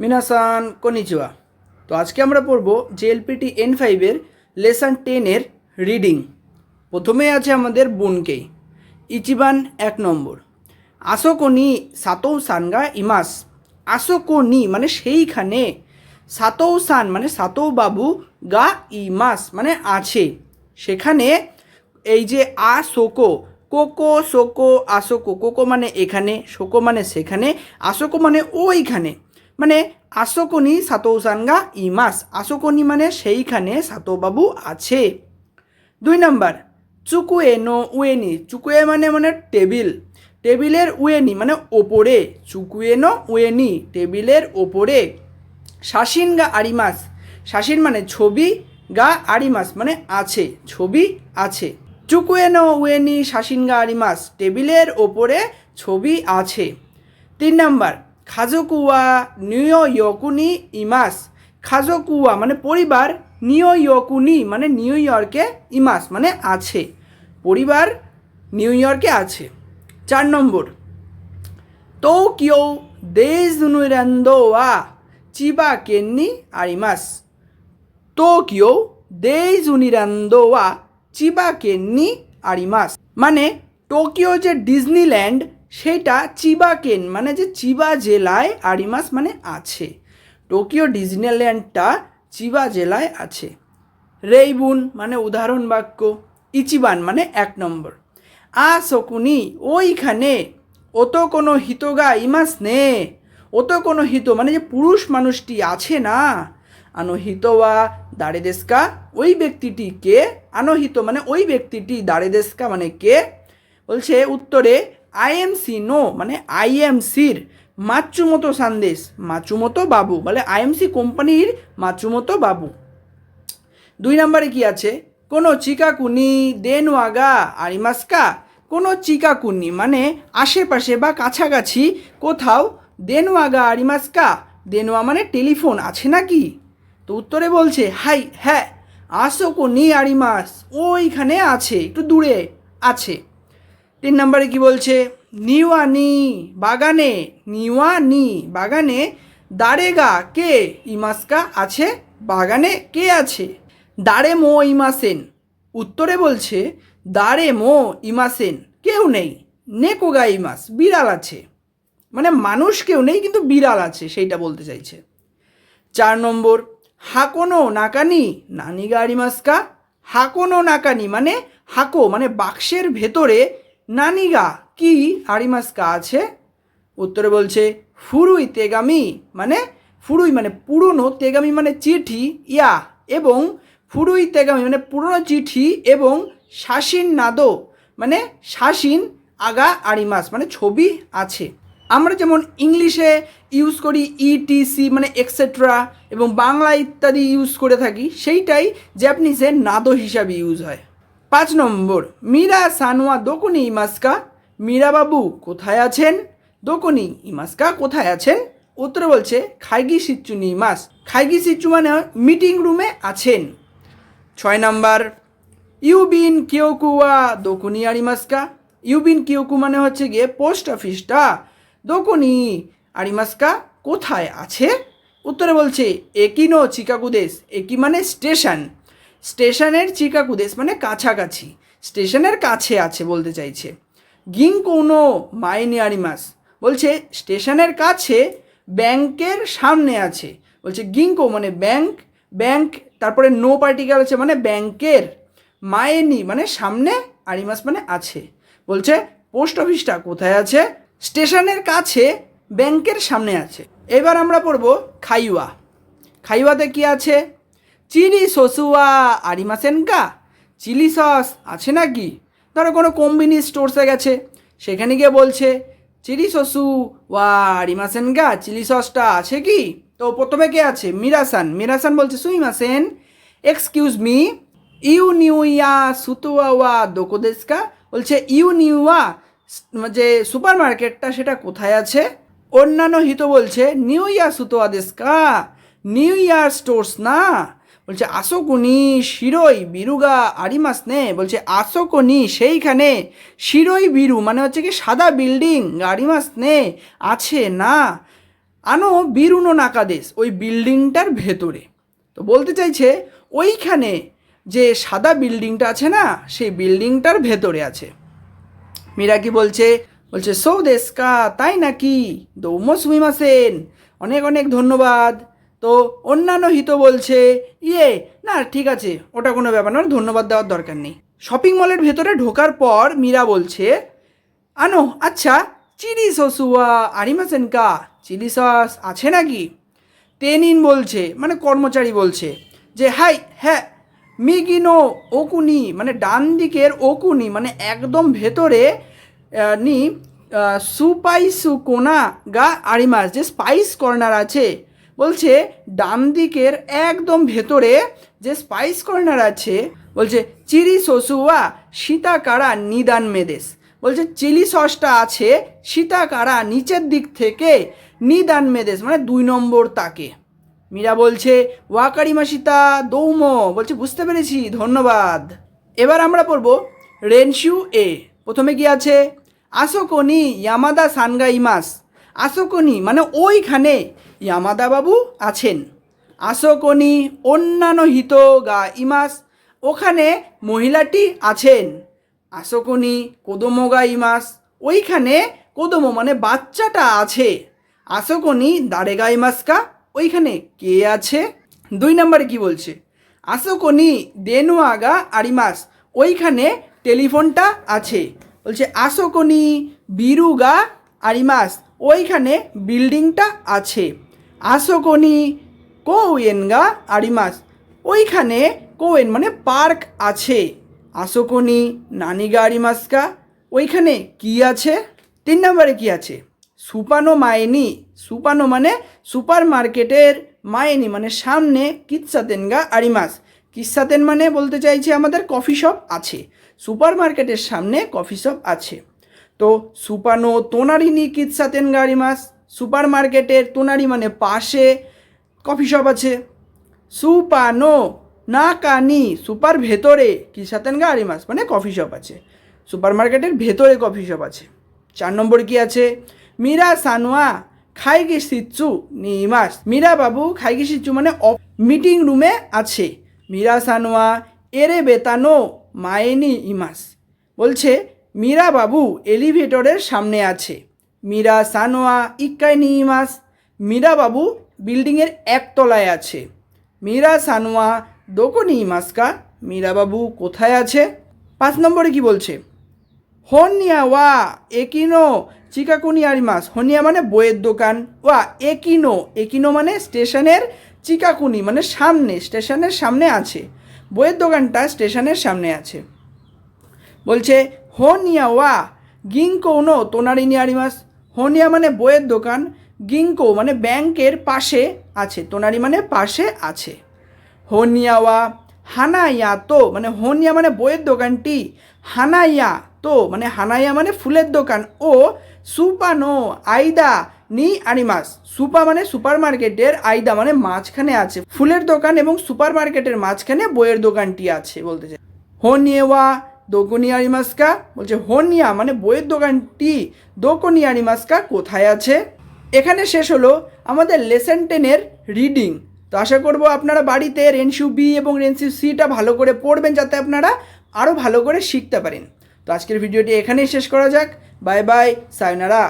মিনাসান konnichiwa তো আজকে আমরা পড়ব জেএলপিটি এন ফাইভের লেসন টেনের রিডিং। প্রথমে আছে আমাদের বুনকেই ইচিবান এক নম্বর। আসোকনি সাতৌ সানগা ইমাস। আসোকনি মানে সেইখানে। সাতৌ সান মানে সাতৌ বাবু গা ইমাস মানে আছে। সেখানে এই যে আ শোকো কোকো শোকো আসোকো, কোকো মানে এখানে শোকো মানে সেখানে, আসোকো মানে ওইখানে। মানে আসোকনি সাতৌসানগা ইমাস। আসোকনি মানে সেইখানে সাতোবাবু আছে। দুই নম্বর, চুকুয়ে নো উয়েনি। চুকুয়ে মানে মানে টেবিল। টেবিলের উয়েনি মানে ওপরে। চুকুয়ে নো উয়েনি, টেবিলের ওপরে। শাসিন গা আরিমাস। শাসিন মানে ছবি গা আরিমাস মানে আছে, ছবি আছে। চুকুয়েনো উয়েনি, শাসিন গা আরিমাস। টেবিলের ওপরে ছবি আছে। তিন নাম্বার খাজকুয়া নিউ ইয়কুনি ইমাস। খাজকুয়া মানে পরিবার নিউ ইয়কুনি মানে নিউ ইয়র্কে ইমাস মানে আছে। পরিবার নিউ ইয়র্কে আছে। চার নম্বর। টোকিও দেজনুরান্দোয়া চিবা কেন্নি আরিমাস টোকিও দেইজুনিরান্দোয়া চিবা কেন্নি আরিমাস মানে টোকিও যে ডিজনিল্যান্ড সেটা চিবাকেন মানে যে চিবা জেলায় আরিমাস মানে আছে। টোকিও ডিজনিল্যান্ডটা চিবা জেলায় আছে। রেইবুন মানে উদাহরণ বাক্য, ইচিবান মানে এক নম্বর। আ শকুনি, ওইখানে ও তো কোনো হিতগা ইমাস নে ও তো কোনো হিত মানে যে পুরুষ মানুষটি আছে না আনহিতওয়া দাঁড়ে দেশকা ওই ব্যক্তিটি কে? আনোহিত মানে ওই ব্যক্তিটি দাঁড়ে দেশকা মানে কে? বলছে উত্তরে আইএমসি নো মানে আইএমসির মাচুমতো সন্দেশ মাচুমতো বাবু, বলে আইএমসি কোম্পানির মাচুমতো বাবু। দুই নম্বরে কি আছে? কোনো চিকাকুনি, দেনওয়াগা, আরিমাস্কা, কোনো চিকাকুনি মানে আশেপাশে বা কাছাকাছি কোথাও দেনওয়াগা, আরিমাস্কা, দেনওয়া মানে টেলিফোন আছে নাকি? তো উত্তরে বলছে, হাই হ্যাঁ আসো কোনি আরিমাস, ওইখানে আছে, একটু দূরে আছে। তিন নম্বরে কি বলছে? নিওয়ানি, বাগানে নিওয়ানি, বাগানে দারেগা কে ইমাসকা আছে? বাগানে কে আছে? দারে মো ইমাসেন। উত্তরে বলছে, দারে মো ইমাসেন। কেউ নেই। নেকোগা ইমাস, বিড়াল আছে। মানে মানুষ কেউ নেই, কিন্তু বিড়াল আছে, সেইটা বলতে চাইছে। চার নম্বর, হাকোনো নাকানি, নানি গাড়ি মাস্কা হাকোনো নাকানি মানে হাকো মানে বাক্সের ভেতরে নানিগা, কি আরিমাস্কা আছে উত্তরে বলছে, ফুরুই তেগামি মানে ফুরুই মানে পুরনো তেগামি মানে চিঠি, ইয়া, এবং ফুরুই তেগামি মানে পুরনো চিঠি এবং শাসিন নাদো মানে শাসিন আগা আরিমাস মানে ছবি আছে। আমরা যেমন ইংলিশে ইউজ করি ইটিসি মানে এক্সেট্রা এবং বাংলা ইত্যাদি ইউজ করে থাকি, সেইটাই জ্যাপানিসে নাদো হিসাবে ইউজ হয়। পাঁচ নম্বর, মীরা সানোয়া দোকুনি ইমাস্কা। মীরা বাবু কোথায় আছেন? দোকুনি ইমাস্কা কোথায় আছেন? উত্তরে বলছে, খাইগি সিচ্চুনি ইমাস খাইগি সিচ্চু মানে মিটিং রুমে আছেন। ছয় নাম্বার, ইউবিন কিয়োকুয়া দোকুনি আরিমাস্কা ইউবিন কিয়োকু মানে হচ্ছে গিয়ে পোস্ট অফিসটা। দোকুনি আরিমাস্কা কোথায় আছে? উত্তরে বলছে, একিনো চিকাকুদেশ একি মানে স্টেশন। স্টেশনের চিকাকুদেশ মানে কাছাকাছি, স্টেশনের কাছে আছে বলতে চাইছে। গিং কোনো মাইনি আরিমাস বলছে, স্টেশনের কাছে ব্যাংকের সামনে আছে। বলছে, গিংকো মানে ব্যাংক ব্যাংক, তারপরে নো পার্টিকেল আছে মানে ব্যাংকের মায়েনি মানে সামনে আরিমাস মানে আছে। বলছে, পোস্ট অফিসটা কোথায় আছে? স্টেশনের কাছে ব্যাংকের সামনে আছে। এবার আমরা পড়ব খাইওয়া। খাইওয়াতে কি আছে? চিলি সসুয়া আরিমাসেনকা? চিলি সস আছে নাকি? ধরো কোনো কোম্বিনি স্টোরসে গেছে। সেখানে গিয়ে বলছে, চিলি সসু ওয়া আরিমাসেনকা, চিলি সসটা আছে কি? তো প্রথমে কে আছে? মিরাসান। মিরাসান বলছে সুইমাসেন এক্সকিউজ মি ইউ নিউ ইয়া সুতুয়া ওয়া দোকোদেস্কা? বলছে, ইউ নিউয়া যে সুপার মার্কেটটা সেটা কোথায় আছে? অন্যান্য হিত বলছে নিউ ইয়ার সুতোয়া দেস্কা নিউ ইয়ার স্টোর্স না? বলছে আসোকুনি শিরোই, বিরুগা আরিমাস নে বলছে আসোকুনি সেইখানে শিরোই, বিরু মানে হচ্ছে কি সাদা বিল্ডিং আরিমাস নে আছে, না? আনো বিরুনো নাকাদেশ, ওই বিল্ডিংটার ভেতরে। তো বলতে চাইছে, ওইখানে যে সাদা বিল্ডিংটা আছে না, সেই বিল্ডিংটার ভেতরে আছে। মীরা কি বলছে বলছে সৌ দেশকা তাই নাকি? দৌমো সুমিমাসেন। অনেক অনেক ধন্যবাদ। তো অন্যান্য হিত বলছে ইয়ে না, ঠিক আছে, ওটা কোনো ব্যাপার না ধন্যবাদ দেওয়ার দরকার নেই। শপিং মলের ভেতরে ঢোকার পর মীরা বলছে, আনো আচ্ছা চিলি সসুয়া আরিমাসেন কা চিলি সস আছে নাকি? তেনিন বলছে মানে কর্মচারী বলছে, যে, হাই হ্যাঁ মিগিনো ওকুনি মানে ডান দিকের ওকুনি মানে একদম ভেতরে নি সুপাইসু কোনা গা আরিমাস, যে স্পাইস কর্নার আছে বলছে, ডান দিকের একদম ভেতরে যে স্পাইস কর্নার আছে, বলছে চিরি সসুয়া সীতাকারা নিদান মেদেশ। বলছে, চিলি সসটা আছে সীতাকারা নিচের দিক থেকে নিদান মেদেশ মানে দুই নম্বর তাকে। মীরা বলছে ওয়াকারিমা সীতা দৌম। বলছে, বুঝতে পেরেছি, ধন্যবাদ। এবার আমরা পড়ব রেনশিউ এ। প্রথমে কি আছে? আসো আসোকনি ইয়ামাদা সানগা ইমাস আসোকনি মানে ওইখানে ইয়ামাদা বাবু আছেন। আসোকনি অন্যান্য হিত গা ইমাস, ওখানে মহিলাটি আছেন। আসোকনি কোদোমোগা ইমাস, ওইখানে কোদোমো মানে বাচ্চাটা আছে। আসোকনি দাঁড়েগা ইমাসকা ওইখানে কে আছে? দুই নম্বরে কি বলছে? আসোকনি দেনুয়াগা আরিমাস ওইখানে টেলিফোনটা আছে। বলছে, আসোকনি বিরুগা আরিমাস ওইখানে বিল্ডিংটা আছে। আসোকনি কোয়েনগা আরিমাস। ওইখানে কোয়েন মানে পার্ক আছে। আসোকনি নানিগা আরিমাসকা ওইখানে কি আছে? তিন নম্বরে কি আছে? সুপানো মায়েনি সুপানো মানে সুপার মার্কেটের মায়েনি মানে সামনে কিৎসাতেনগা আরিমাস। কিৎসাতেন মানে বলতে চাইছে আমাদের কফি শপ আছে। সুপার মার্কেটের সামনে কফি শপ আছে। তো সুপানো তোনারিনি কিৎসাতেনগা আরিমাস সুপার মার্কেটের তোনারি মানে পাশে কফি শপ আছে। সুপানো না কানি সুপার ভেতরে কি সাতেনগা আরিমাস মানে কফি শপ আছে। সুপার মার্কেটের ভেতরে কফি শপ আছে। চার নম্বর কি আছে? মীরা সানোয়া খাইগে সিচ্চু নিমাস মীরা বাবু খাইগে সিচ্চু মানে মিটিং রুমে আছে। মীরা সানোয়া, এরে বেতানো, মায়েনি ইমাস বলছে মীরা বাবু এলিভেটরের সামনে আছে। মীরা সানোয়া ইক্কাই নিমাস। মীরা বাবু বিল্ডিংয়ের একতলায় আছে। মীরা সানোয়া দোকনি ইমাসকা মীরা বাবু কোথায় আছে? পাঁচ নম্বরে কি বলছে? হনিয়া ওয়া একিনো চিকাকুনি আরিমাস হনিয়া মানে বইয়ের দোকান। ওয়া, একিনো। একিনো মানে স্টেশনের চিকাকুনি মানে সামনে, স্টেশনের সামনে আছে। বইয়ের দোকানটা স্টেশনের সামনে আছে। বলছে হনিয়া ওয়া গিঙ্কৌনো তোনারিনি আরিমাস। হনিয়া মানে বইয়ের দোকান গিঙ্কো মানে ব্যাংকের পাশে আছে, তোনারি মানে পাশে আছে। হনিয়াওয়া হানাইয়া তো মানে হনিয়া মানে বইয়ের দোকানটি, হানাইয়া তো মানে হানাইয়া মানে ফুলের দোকান। ও সুপানো আইদা নি আনিমাস সুপা মানে সুপার মার্কেটের আইদা মানে মাঝখানে আছে। ফুলের দোকান এবং সুপার মার্কেটের মাঝখানে বইয়ের দোকানটি আছে বলতে চাই। হনিয়েওয়া দোকনি আরিমাস্কা বলছে হনিয়া মানে বইয়ের দোকানটি দোকনিয়ারি আরিমাস্কা কোথায় আছে? এখানে শেষ হলো আমাদের লেসেন টেনের রিডিং। তো আশা করব আপনারা বাড়িতে রেনসিউ বি এবং রেনসিউ সিটা ভালো করে পড়বেন যাতে আপনারা আরও ভালো করে শিখতে পারেন। তো আজকের ভিডিওটি এখানেই শেষ করা যাক। Bye bye, sayonara.